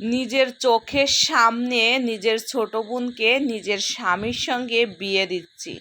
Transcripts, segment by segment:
নিজের চোখের সামনে নিজের ছোট বোনকে নিজের স্বামীর সঙ্গে বিয়ে দিচ্ছি।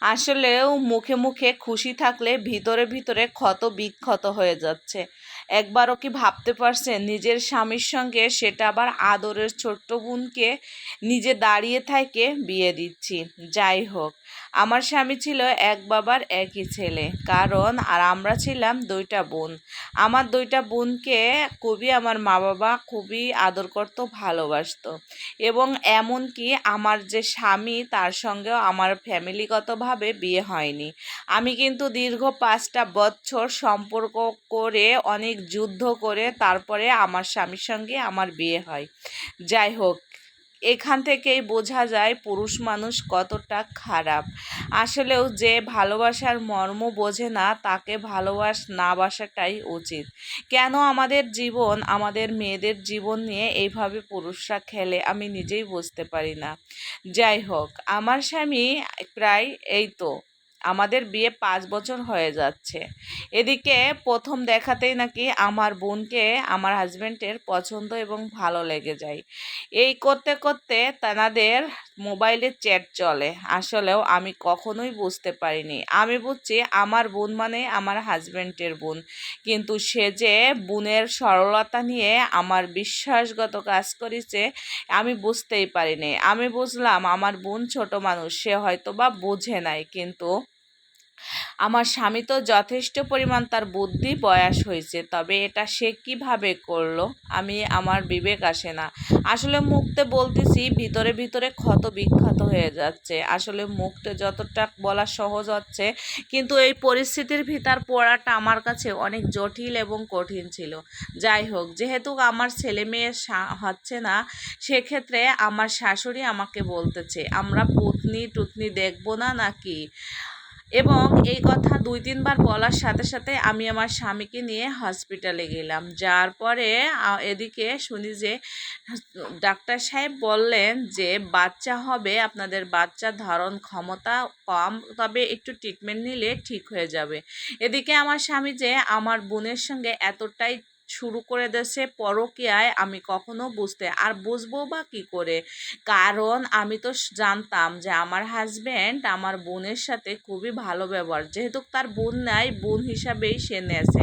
আসলেও মুখে মুখে খুশি থাকলে ভিতরে ভিতরে ক্ষত বিক্ষত হয়ে যাচ্ছে। একবারও কি ভাবতে পারছেন নিজের স্বামীর সঙ্গে সেটা আবার আদরের ছোট্ট বোনকে নিজে দাঁড়িয়ে থাকে বিয়ে দিচ্ছি? যাই হোক আমার স্বামী ছিল এক বাবার একই ছেলে। কারণ, আর আমরা ছিলাম দুইটা বোন। আমার দুইটা বোনকে খুবই আমার মা বাবা খুবই আদর করত, ভালোবাসতো। এবং এমনকি আমার যে স্বামী, তার সঙ্গেও আমার ফ্যামিলিগতভাবে বিয়ে হয়নি। আমি কিন্তু দীর্ঘ পাঁচটা বছর সম্পর্ক করে, অনেক যুদ্ধ করে, তারপরে আমার স্বামীর সঙ্গে আমার বিয়ে হয়। যাই হোক এখান থেকেই বোঝা যায় পুরুষ মানুষ কতটা খারাপ। আসলেও যে ভালোবাসার মর্ম বোঝে না, তাকে ভালোবাস না বাসাটাই উচিত। কেন আমাদের জীবন, আমাদের মেয়েদের জীবন নিয়ে এইভাবে পুরুষরা খেলে আমি নিজেই বুঝতে পারি না। যাই হোক, আমার স্বামী প্রায় এই তো। আমাদের বিয়ে পাঁচ বছর হয়ে যাচ্ছে। এদিকে প্রথম দেখাতেই নাকি আমার বোনকে আমার হাজব্যান্ডের পছন্দ এবং ভালো লেগে যায়। এই করতে করতে তানাদের মোবাইলে চ্যাট চলে। আসলেও আমি কখনোই বুঝতে পারিনি। আমি বুঝছি আমার বোন মানে আমার হাজব্যান্ডের বোন। কিন্তু সে যে বোনের সরলতা নিয়ে আমার বিশ্বাসগত কাজ করেছে, আমি বুঝতেই পারিনি। আমি বুঝলাম আমার বোন ছোট মানুষ, সে হয়তো বা বোঝে নাই। কিন্তু আমার স্বামী তো যথেষ্ট পরিমাণ তার বুদ্ধি বয়স হয়েছে, তবে এটা সে কীভাবে করল? আমি, আমার বিবেক আসে না। আসলে মুখতে বলতেছি, ভিতরে ভিতরে ক্ষত বিখ্যাত হয়ে যাচ্ছে। আসলে মুখতে যতটা বলা সহজ হচ্ছে, কিন্তু এই পরিস্থিতির ভিতর পড়াটা আমার কাছে অনেক জটিল এবং কঠিন ছিল। যাই হোক, যেহেতু আমার ছেলে মেয়ে হচ্ছে না, সেক্ষেত্রে আমার শাশুড়ি আমাকে বলতেছে, আমরা পুতনি টুতনি দেখব না নাকি? এবং এই কথা দুই, তিনবার বলার সাথে সাথে আমি আমার স্বামীকে নিয়ে হসপিটালে গেলাম। যার পরে এদিকে শুনি যে, ডাক্তার সাহেব বললেন যে, বাচ্চা হবে, আপনাদের বাচ্চা ধারণ ক্ষমতা কম, তবে একটু ট্রিটমেন্ট নিলে ঠিক হয়ে যাবে। এদিকে আমার স্বামী যে, আমার বোনের সঙ্গে এতটাই শুরু করে দেছে পরকীয়ায় আমি কখনো বুঝতে। আর বুঝব বা কী করে? কারণ আমি তো জানতাম যে আমার হাজব্যান্ড আমার বোনের সাথে খুবই ভালো ব্যবহার। যেহেতু তার বোন নাই, বোন হিসাবেই সে নেছে।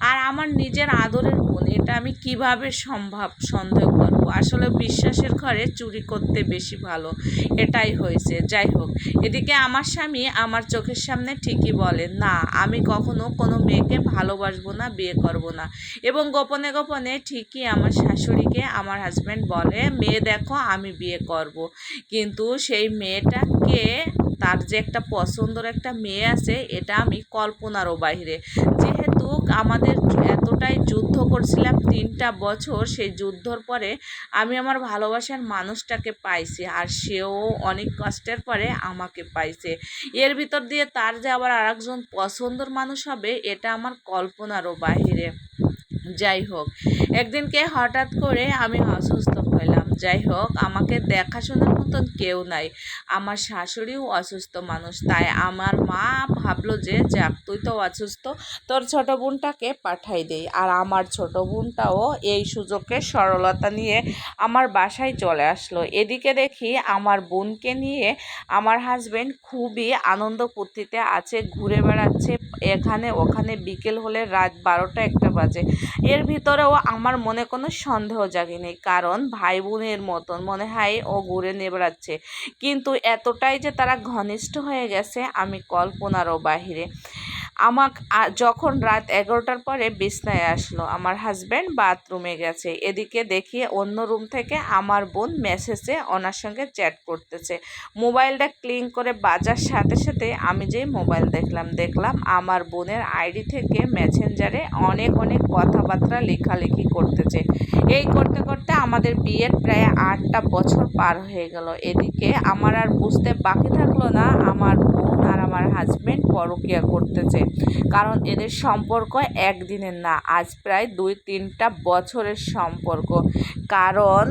আর আমার নিজের আদরের বোন, এটা আমি কীভাবে সম্ভব, সন্দেহ করব? আসলে বিশ্বাসের ঘরে চুরি করতে বেশি ভালো। এটাই হয়েছে। যাই হোক, এদিকে আমার স্বামী আমার চোখের সামনে ঠিকই বলে, না, আমি কখনো কোনো মেয়েকে ভালোবাসবো না, বিয়ে করব না। এবং গোপনে গোপনে ঠিকই আমার শাশুড়িকে আমার হাজব্যান্ড বলে, মেয়ে দেখো, আমি বিয়ে করব। কিন্তু সেই মেয়েটাকে তার যে একটা পছন্দর একটা মেয়ে আছে, এটা আমি কল্পনারও বাইরে যেহেতু আমাদের এতটাই যুদ্ধ করছিলাম, তিনটা বছর সেই যুদ্ধর পরে আমি আমার ভালোবাসার মানুষটাকে পাইছি, আর সেও অনেক কষ্টের পরে আমাকে পাইছে। এর ভিতর দিয়ে তার যে আবার আরেকজন পছন্দর মানুষ হবে, এটা আমার কল্পনারও বাহিরে। যাই হোক। একদিনকে হঠাৎ করে আমি অসুস্থ হইলাম যাই হোক, আমাকে দেখাশোনার মতন কেউ নাই। আমার শাশুড়িও অসুস্থ মানুষ, তাই আমার মা ভাবলো যে, যাক, তুই তো অসুস্থ, তোর ছোট বোনটাকে পাঠাই দেই আর আমার ছোট বোনটাও এই সুযোগকে সরলতা নিয়ে আমার বাসায় চলে আসলো। এদিকে দেখি আমার বোনকে নিয়ে আমার হাজব্যান্ড খুবই আনন্দ ফুর্তিতে আছে, ঘুরে বেড়াচ্ছে। এখানে, ওখানে বিকেল হলে রাত বারোটা একটা বাজে। এর ভিতরেও আমার মনে কোনো সন্দেহ জাগেনি, কারণ ভাই বোনের মতন মনে হয় ও ঘুরে নিয়ে বেড়াচ্ছে কিন্তু এতটাই যে তারা ঘনিষ্ঠ হয়ে গেছে, আমি কল্পনারও বাহিরে। আমাক যখন রাত এগারোটার পরে বিছনায় আসলো, আমার হাজব্যান্ড বাথরুমে গেছে। এদিকে দেখি অন্য রুম থেকে আমার বোন মেসেজে ওনার সঙ্গে চ্যাট করতেছে। মোবাইলটা ক্লিন করে বাজার সাথে সাথে আমি যেই মোবাইল দেখলাম দেখলাম আমার বোনের আইডি থেকে মেসেঞ্জারে অনেক অনেক কথাবার্তা লেখালেখি করতেছে। এই করতে করতে আমাদের বিয়ের প্রায় আটটা বছর পার হয়ে গেল। এদিকে আমার আর বুঝতে বাকি থাকল না, আমার বোন আমার হাজব্যান্ড পরকিয়া করতেছে। কারণ এদের সম্পর্ক একদিনের না, আজ প্রায় দুই তিনটা বছরের সম্পর্ক। কারণ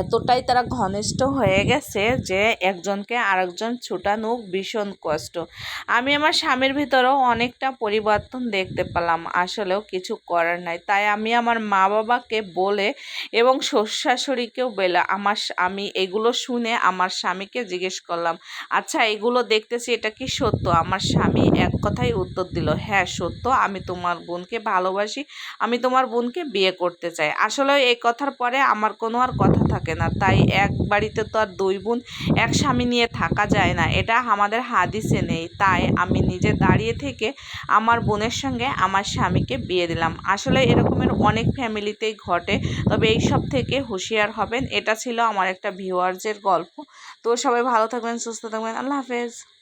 এতটাই তারা ঘনিষ্ঠ হয়ে গেছে যে একজনকে আরেকজন ছুটানো ভীষণ কষ্ট। আমি আমার স্বামীর ভিতরেও অনেকটা পরিবর্তন দেখতে পেলাম, আসলেও কিছু করার নাই। তাই আমি আমার মা বাবাকে বলে এবং শ্বশুর শাশুড়িকেও বলে আমার আমি এগুলো শুনে আমার স্বামীকে জিজ্ঞেস করলাম আচ্ছা এগুলো দেখতেছি, এটা কি সত্য? আমার স্বামী এক কথাই উত্তর দিল হ্যাঁ সত্য, আমি তোমার বোনকে ভালোবাসি, আমি তোমার বোনকে বিয়ে করতে চাই। আসলে এই কথার পরে আমার কোনো আর কথা থাকে না। তাই এক বাড়িতে তো আর দুই বোন, এক স্বামী নিয়ে থাকা যায় না। এটা আমাদের হাদিসে নেই। তাই আমি নিজে দাঁড়িয়ে থেকে আমার বোনের সঙ্গে আমার স্বামীকে বিয়ে দিলাম। আসলে এরকমের অনেক ফ্যামিলিতেই ঘটে। তবে এই সব থেকে হুঁশিয়ার হবেন। এটা ছিল আমার একটা ভিউয়ার্সের গল্প। তো সবাই ভালো থাকবেন, সুস্থ থাকবেন। আল্লাহ হাফেজ।